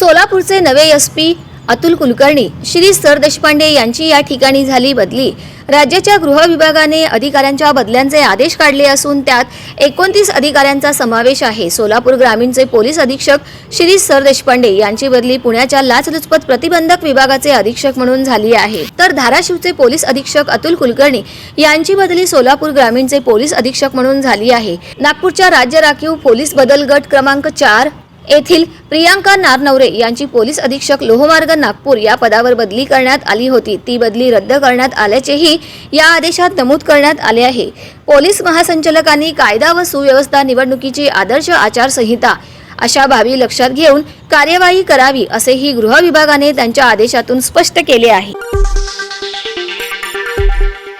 सोलापूरचे नवे S P Atul Kulkarni Shri sir Deshpande यांची या ठिकाणी झाली बदली. राज्याच्या गृह विभागाने अधिकाऱ्यांच्या बदल्यांचे आदेश काढले असून त्यात एकोणतीस अधिकाऱ्यांचा समावेश आहे. सोलापूर ग्रामीणचे पोलीस अधीक्षक श्री सर देशपांडे यांची बदली पुण्याच्या लाचलुचपत प्रतिबंधक विभागाचे अधीक्षक म्हणून झाली आहे. तर धाराशिवचे पोलीस अधीक्षक अतुल कुलकर्णी यांची बदली सोलापूर ग्रामीणचे पोलीस अधीक्षक म्हणून झाली आहे. नागपूरच्या राज्य राखीव पोलीस बदल गट क्रमांक चार येथील प्रियांका नारनवरे यांची पोलीस अधीक्षक लोहमार्ग नागपूर या पदावर बदली करण्यात आली होती. ती बदली रद्द करण्यात आल्याचेही या आदेशात नमूद करण्यात आले आहे. पोलीस महासंचालकांनी कायदा व सुव्यवस्था निवडणुकीची आदर्श आचारसंहिता अशा बाबी लक्षात घेऊन कार्यवाही करावी असेही गृह विभागाने त्यांच्या आदेशातून स्पष्ट केले आहे.